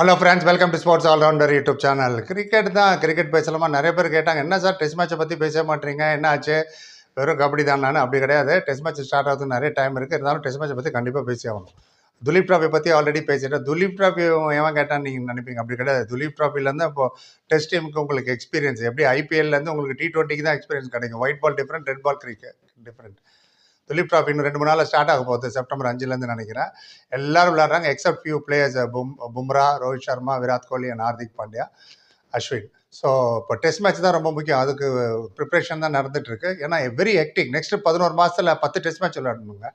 Hello friends welcome to Sports Allrounder YouTube channel cricket தான் cricket பேசலாமா? நிறைய பேர் கேட்டாங்க என்ன சார் டெஸ்ட் மேட்சை பற்றி பேச மாட்டீங்க? என்ன ஆச்சு? வெறும் கபடி தான் நான். அப்படி கிடையாது. டெஸ்ட் மேட்ச் ஸ்டார்ட் ஆகுது நிறைய டைம் இருக்குது இருந்தாலும் டெஸ்ட் மேட்சை பற்றி கண்டிப்பாக பேசி ஆகணும். துலீப் ட்ராஃபி பற்றி ஆல்ரெடி பேசிட்டேன் துலீப் ட்ராஃபி ஏன் கேட்டால் நீங்கள் நினைப்பீங்க? அப்படி கிடையாது. துலீப் ட்ராஃபிலேருந்து இப்போ டெஸ்ட் டீமுக்கு உங்களுக்கு எக்ஸ்பீரியன்ஸ் எப்படி ஐபிஎல்லேருந்து உங்களுக்கு டி ட்வெண்ட்டிக்கு தான் எக்ஸ்பீரியன்ஸ் கிடைக்கும்? White ball different red ball cricket different Duleep trophy இன்னும் ரெண்டு மூணு நாளில் ஸ்டார்ட் ஆக போகுது செப்டம்பர் அஞ்சுலேருந்து நினைக்கிறேன். எல்லாரும் விளையாடுறாங்க எக்ஸப்ட் ஃபியூ பிளேயர்ஸ் பும் பும்ரா ரோஹித் சர்மா விராட் கோலி அண்ட் ஹார்திக் பாண்டியா அஸ்வின். ஸோ இப்போ டெஸ்ட் மேட்ச் தான் ரொம்ப முக்கியம். அதுக்கு ப்ரிப்ரேஷன் தான் நடந்துட்டுருக்கு ஏன்னா வெரி ஹெக்டிக் நெக்ஸ்ட் பதினோரு மாதத்தில் பத்து test match விளையாடணுங்க.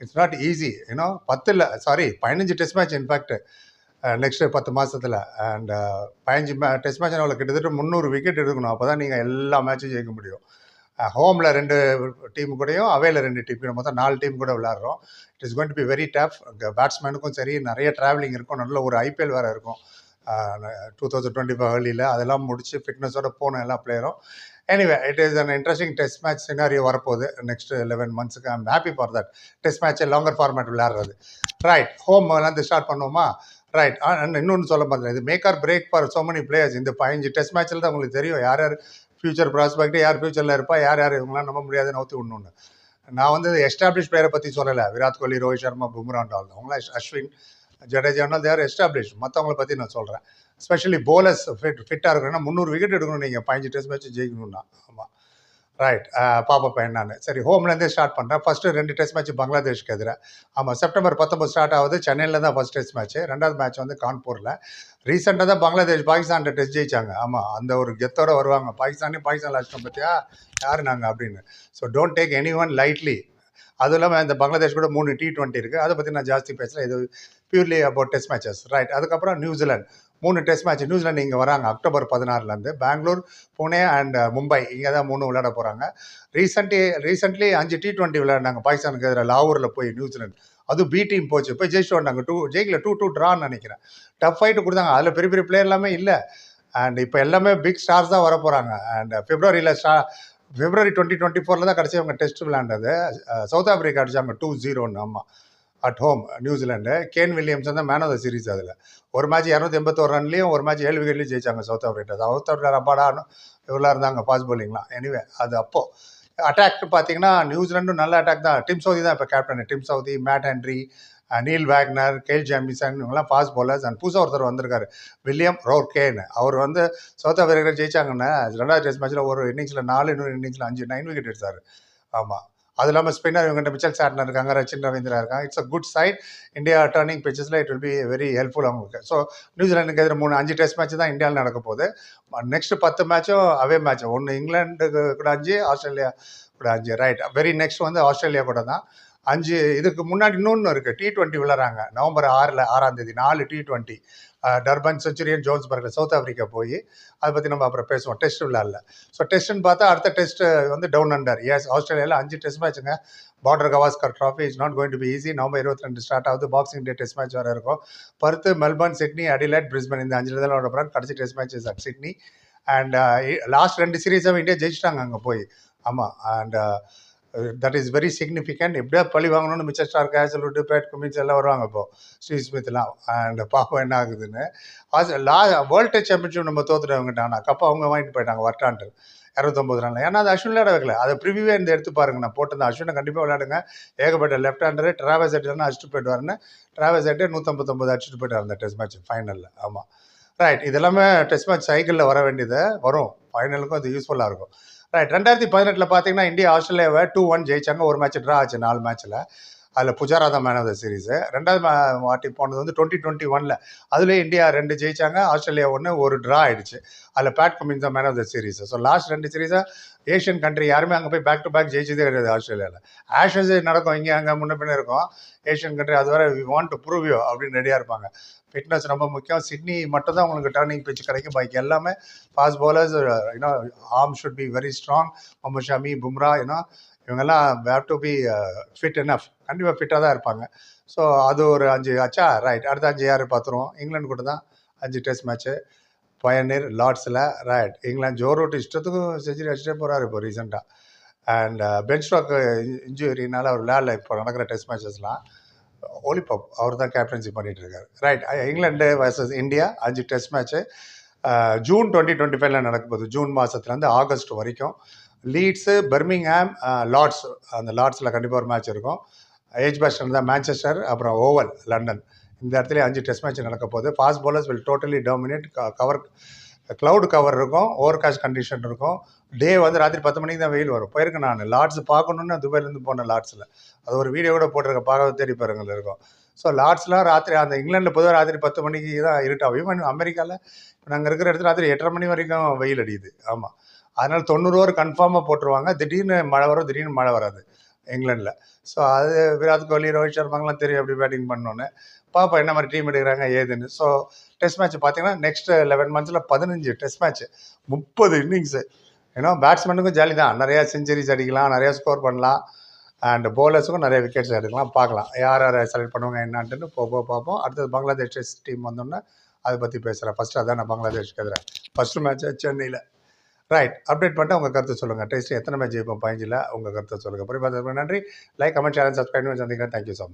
It's not easy you know பத்து இல்லை சாரி பதினஞ்சு டெஸ்ட் மேட்ச் இன்ஃபேக்ட் நெக்ஸ்ட் பத்து மாதத்தில் அண்ட் பதினஞ்சு டெஸ்ட் மேட்ச் அவ்வளோ கிட்டத்தட்ட முந்நூறு விக்கெட் எடுக்கணும். அப்போ தான் நீங்கள் எல்லா மேட்சும் ஜெயிக்க முடியும். ஹோமில் ரெண்டு டீம் கூடயும் அவையில் ரெண்டு டீம் கூட மொத்தம் நாலு டீம் கூட விளாட்றோம். It is going to be very tough பேட்ஸ்மேனுக்கும் சரி நிறைய ட்ராவலிங் இருக்கும். நல்ல ஒரு ஐபிஎல் வேறு இருக்கும். டூ தௌசண்ட் டுவெண்ட்டி ஃபைவ் ஹர்லியில் அதெல்லாம் முடிச்சு ஃபிட்னஸோட போன எல்லா பிளேயரும் anyway it is an interesting test match scenario வரப்போகுது next eleven மந்த்ஸுக்கு I'm happy for that test match longer format விளையாடுறது. ரைட் ஹோம்லேருந்து ஸ்டார்ட் பண்ணுவோமா? ரைட் இன்னொன்று சொல்ல மாதிரி இது make or break for so many players இந்த பதினஞ்சு டெஸ்ட் மேட்ச்சில் தான் உங்களுக்கு தெரியும். யார் யார் ஃபியூச்சர் ப்ராஸ்பெக்ட் யார் ஃபியூச்சரில் இருப்பா யார் யார் இவங்களாம் நம்ப முடியாதுன்னு நோத்தி ஒன்று நான் வந்து எஸ்டாப்ளிஷ் பிளேயரை பற்றி சொல்லலை. விராட் கோலி ரோஹித் சர்மா பும்ரான் ஆல் அவங்களாம் அஸ்வின் ஜடேஜானா தேர் எஸ்டாப்ளிஷ் மற்றவங்களை பற்றி நான் சொல்கிறேன் ஸ்பெஷலி போலர்ஸ் ஃபிட் ஃபிட்டாக இருக்கணும்னா முந்நூறு விக்கெட் எடுக்கணும் நீங்கள் பதினஞ்சு டெஸ்ட் மேட்ச் ஜெயிக்கணும்னா. ஆமாம் ரைட் பாப்பா என்னன்னு. சரி ஹோம்லேருந்தே ஸ்டார்ட் பண்ணுறேன் ஃபஸ்ட்டு ரெண்டு டெஸ்ட் மேட்ச் பங்களாதேஷ்க்கு எதிராக ஆமாம் செப்டம்பர் பத்தொம்பது ஸ்டார்ட் ஆகுது. சென்னையில் தான் ஃபஸ்ட் டெஸ்ட் மேட்ச் ரெண்டாவது மேட்ச் வந்து கான்பூரில். ரீசெண்டாக தான் பங்களாதேஷ் பாகிஸ்தான் டெஸ்ட் ஜெயிச்சாங்க. ஆமாம் அந்த ஒரு கெத்தோட வருவாங்க. பாகிஸ்தானே பாகிஸ்தான் லாஸ்ட் பார்த்தியா யார் நாங்கள் அப்படின்னு. So don't take anyone lightly அதுவும் இல்லாமல் இந்த பங்களாதேஷ் கூட மூணு டி டுவெண்ட்டி இருக்குது அதை பற்றி நான் ஜாஸ்தி பேசுகிறேன் இது purely about test matches right அதுக்கப்புறம் நியூசிலாந்து மூணு டெஸ்ட் மேட்ச் நியூசிலாந்து இங்கே வராங்க அக்டோபர் பதினாறுலேருந்து பெங்களூர் புனே அண்ட் மும்பை uh, இங்கே தான் மூணு விளையாட போகிறாங்க ரீசெண்ட்லி ரீசெண்ட்லி அஞ்சு டி டுவெண்ட்டி விளையாடினாங்க. பாகிஸ்தானுக்கு எதிராக லாகூரில் போய் நியூசிலாந்து அதுவும் பி டீம் போச்சு. போய் ஜெயிச்சுட்டு வந்தாங்க டூ ஜெயிக்கல. டூ டூ ட்ரான்னு நினைக்கிறேன். டஃப் ஃபைட்டு கொடுத்தாங்க. அதில் பெரிய பெரிய பிளேயர் எல்லாமே இல்லை. அண்ட் இப்போ எல்லாமே பிக் ஸ்டார்ஸ் தான் வர போகிறாங்க அண்ட் பிப்ரவரியில் ஸ்டா பிப்ரவரி டுவெண்ட்டி டுவெண்ட்டி ஃபோரில் தான் கடைசி அவங்க டெஸ்ட் விளையாண்டது. சவுத் ஆஃப்ரிக்கா அடிச்சாங்க டூ ஜீரோன்னு ஆமாம் at home New Zealand Kane Williams தான் மேன் ஆஃப் த சீரிஸ் அதில். ஒரு மேட்ச் இரநூத்தி எண்பத்தோரு ரன்லேயும் ஒரு மேட்ச் ஏழு விக்கெட்லையும் ஜெயிச்சாங்க சவுத் ஆஃப்ரிக்கா சவுத் ஆஃப்ரிக்கா ரப்பாடான்னு இவரெல்லாம் இருந்தாங்க ஃபாஸ்ட் பவுலிங்லாம் எனிவே அது அப்போது அட்டாக் பார்த்தீங்கன்னா நியூசிலாண்டும் நல்ல அட்டாக் தான். டிம் சவுதி தான் இப்போ captain Tim Southee Matt Henry Neil Wagner Kyle Jamieson இவங்கெல்லாம் ஃபாஸ்ட் பவுலர்ஸ் அண்ட் புதுசாக ஒருத்தர் வந்திருக்காரு. வில்லியம் ரோர் கேன் அவர் வந்து சவுத் ஆஃப்ரிக்கா ஜெயிச்சாங்கன்னா ரெண்டாவது டெஸ்ட் மேட்ச்சில் ஒரு இன்னிங்ஸில் நாலு இன்னொரு இன்னிங்ஸில் அஞ்சு நைன் விக்கெட் எடுத்தார். ஆமாம் அது இல்லாமல் ஸ்பின்னர் இவங்ககிட்ட மிச்சல் சாட்னர் இருக்காங்க ரச்சின் ரவீந்திரா இருக்காங்க. It's a good side India turning பிச்சஸில் it will be very helpful அவங்களுக்கு. ஸோ நியூசிலாண்டுக்கு எதிர மூணு அஞ்சு டெஸ்ட் மேட்ச் தான் இந்தியாவில் நடக்க போகுது. நெக்ஸ்ட் பத்து மேட்சும் அவே மேட்ச் ஒன்று இங்கிலாண்டுக்கு கூட அஞ்சு ஆஸ்திரேலியா கூட அஞ்சு. ரைட் வெரி நெக்ஸ்ட் வந்து ஆஸ்திரேலியா கூட தான். அஞ்சு இதுக்கு முன்னாடி இன்னொன்று இருக்குது டி ட்வெண்ட்டி விளாட்றாங்க நவம்பர் ஆறில் ஆறாம் தேதி நாலு டி ட்வெண்ட்டி டர்பன் செஞ்சுரியன் ஜோன்ஸ்பர்கில் சவுத் ஆஃப்ரிக்கா போய் அதை பற்றி நம்ம அப்புறம் பேசுவோம். டெஸ்ட் விளாட்ல ஸோ டெஸ்ட்டுன்னு பார்த்தா அடுத்த டெஸ்ட் வந்து டவுன் அண்டர் எஸ் ஆஸ்திரேலியாவில் அஞ்சு test மேட்ச்சுங்க Border Gavaskar trophy is not going to be easy November இருபத்தி ரெண்டு ஸ்டார்ட் ஆகுது. பாக்ஸிங் டே டெஸ்ட் மேட்ச் வர இருக்கும். Perth Melbourne Sydney Adelaide Brisbane இந்த அஞ்சு தான் விளாட கடைசி test match is at Sydney and last ரெண்டு சீரீஸாகவும் இந்தியா ஜெயிச்சிட்டாங்க அங்கே போய். ஆமாம் and that is very significant எப்படியா பழி வாங்கணும்னு Mitchell Starc Hazlewood Pat Cummins எல்லாம் வருவாங்க இப்போ ஸ்ரீ ஸ்மித்லாம் அண்ட் பாப்பா என்ன ஆகுதுன்னு. லா வேர்ல்டு டெஸ்ட் சாம்பியன்ஷிப் நம்ம தோத்துட்டவங்கட்டாங்க கப்பா அவங்க வாங்கிட்டு போயிட்டாங்க வரட்டான்ட்டு இரநூத்தொம்பது ரன்ல. ஏன்னா அது அஸ்வின் விளையாட வைக்கல. அதை ப்ரிவியூவே இந்த எடுத்து பாருங்க நான் போட்டு அஸ்வினை கண்டிப்பாக விளையாடுங்க. ஏகப்பட்ட லெஃப்ட் ஹேண்டரு டிராவல்ஸ் எட்டு அடிச்சுட்டு போயிட்டு வரேன்னு டிராவல்ஸ் எட்டு நூற்றம்பத்தொம்பது அடிச்சுட்டு போயிட்டு அந்த டெஸ்ட் மேட்ச் ஃபைனலில் ஆமாம் ரைட் இதெல்லாமே டெஸ்ட் மேட்ச் சைக்கிளில் வர வேண்டியது வரும். ஃபைனலுக்கும் அது யூஸ்ஃபுல்லாக இருக்கும். ரைட் ரெண்டாயிரத்தி பதினெட்டில் பார்த்தீங்கன்னா இந்தியா ஆஸ்திரேலியாவை டூ ஒன் ஜெயிச்சாங்க. ஒரு மேட்ச் ட்ரா ஆச்சு நாலு மேட்ச்சில் அதில் புஜாரா தான் மேன் ஆஃப் த சீரீஸு ரெண்டாவது வாட்டி போனது வந்து டுவெண்ட்டி டுவெண்ட்டி ஒனில் அதுலேயே இந்தியா ரெண்டு ஜெயிச்சாங்க ஆஸ்திரேலியா ஒன்று ஒரு ட்ரா ஆயிடுச்சு. அதில் பேட் கமின்ஸ் தான் man of the series so last ரெண்டு சீரீஸாக ஏஷியன் கண்ட்ரி யாருமே அங்கே போய் பேக் டு பேக் ஜெயிச்சதே கிடையாது ஆஸ்திரேலியாவில் ஆஷஸ் நடக்கும் இங்கே அங்கே முன்ன பின்ன இருக்கும். ஏஷியன் கண்ட்ரி அது வரை we want to prove you அப்படின்னு ரெடியாக இருப்பாங்க. ஃபிட்னஸ் ரொம்ப முக்கியம். சிட்னி மட்டும் தான் உங்களுக்கு டர்னிங் பிச் கிடைக்கும். பாக்கி எல்லாமே fast bowlers you know arm should be very strong Mohammed Shami Bumrah you know இவங்கெல்லாம் have to be fit enough கண்டிப்பாக ஃபிட்டாக தான் இருப்பாங்க. ஸோ அது ஒரு அஞ்சு ஆச்சா ரைட் அடுத்த அஞ்சு யார் பார்த்துருவோம்? இங்கிலாந்து கூட தான் அஞ்சு டெஸ்ட் மேட்ச்சு பயனீர் லார்ட்ஸில் ரைட் இங்கிலாந்து ஜோ ரூட் இஷ்டத்துக்கும் செஞ்சுரி அடிச்சுட்டே போகிறாரு இப்போ ரீசெண்டாக அண்ட் பென் ஸ்டாக் இன்ஜுரினால அவர் விளையாடல இப்போ நடக்கிற டெஸ்ட் மேட்சஸ்லாம் ஒலிபப் அவர் தான் கேப்டன்சி பண்ணிகிட்டு இருக்காரு ரைட் இங்கிலாந்து வர்சஸ் இந்தியா அஞ்சு test match June twenty twenty ஃபைவ்ல நடக்க போகுது ஜூன் மாதத்துலேருந்து ஆகஸ்ட் வரைக்கும் லீட்ஸு பர்மிங்ஹாம் லார்ட்ஸ் அந்த லார்ட்ஸில் கண்டிப்பாக ஒரு மேட்ச் இருக்கும். ஏஜ் பேஸ்டன் தான் மேன்செஸ்டர் அப்புறம் ஓவல் லண்டன் இந்த இடத்துல அஞ்சு டெஸ்ட் மேட்ச் நடக்க போகுது. Fast bowlers will totally dominate cover cloud cover இருக்கும். ஓவர் காஸ்ட் கண்டிஷன் இருக்கும். டே வந்து ராத்திரி பத்து மணிக்கு தான் வெயில் வரும். போயிருக்கேன் நான். லார்ட்ஸ் பார்க்கணுன்னு துபாயிலேருந்து போனேன் லார்ட்ஸில் அது ஒரு வீடியோ கூட போட்டிருக்க பார்க்க தேடி பாருங்கள் இருக்கும் ஸோ லார்ட்ஸ்லாம் ராத்திரி அந்த இங்கிலாண்டில் பொதுவாக ராத்திரி பத்து மணிக்கு தான் இருட்டாகும் ஈவன் அமெரிக்காவில் இப்போ நாங்கள் இருக்கிற இடத்துல ராத்திரி எட்டரை மணி வரைக்கும் வெயில் அடிக்குது. ஆமாம் அதனால் தொண்ணூறு ஓவர் கன்ஃபார்மாக போட்டுருவாங்க. திடீர்னு மழை வரும் திடீர்னு மழை வராது. இங்கிலாண்டில் ஸோ அது விராட் கோலி ரோஹித் சர்மாங்கெலாம் தெரியும் எப்படி பேட்டிங் பண்ணோன்னு பார்ப்போம் என்ன மாதிரி டீம் எடுக்கிறாங்க ஏதுன்னு. ஸோ டெஸ்ட் மேட்ச் பார்த்தீங்கன்னா நெக்ஸ்ட் லெவன் மந்த்ஸில் பதினஞ்சு டெஸ்ட் மேட்ச் முப்பது இன்னிங்ஸு ஏன்னா பேட்ஸ்மேனுக்கும் ஜாலி தான் நிறையா செஞ்சுரிஸ் அடிக்கலாம் நிறையா ஸ்கோர் பண்ணலாம். அண்ட் பவுலர்ஸுக்கும் நிறைய விக்கெட்ஸ் எடுக்கலாம். பார்க்கலாம். யார் யாரை செலக்ட் பண்ணுவாங்க என்னான்ட்டு போக போக பார்ப்போம். அடுத்தது பங்களாதேஷ் டெஸ்ட் டீம் வந்தோன்னே அதை பற்றி பேசுகிறேன் ஃபஸ்ட்டு அதான் நான் பங்களாதேஷ்க்கு எதிராக ஃபஸ்ட்டு மேட்ச் சென்னையில். ரைட் அப்டேட் பண்ணிட்டு உங்கள் கருத்து சொல்லுங்கள் டெஸ்ட் எத்தனை மேட்ச் ஜெயிப்போம்? பதினஞ்சில் உங்கள் கருத்தை சொல்லுங்கள் புரியும் நன்றி. லைக் கமெண்ட் சேனல் சப்ஸ்கிரைப் பண்ணி சந்திக்கிறேன். Thank you so much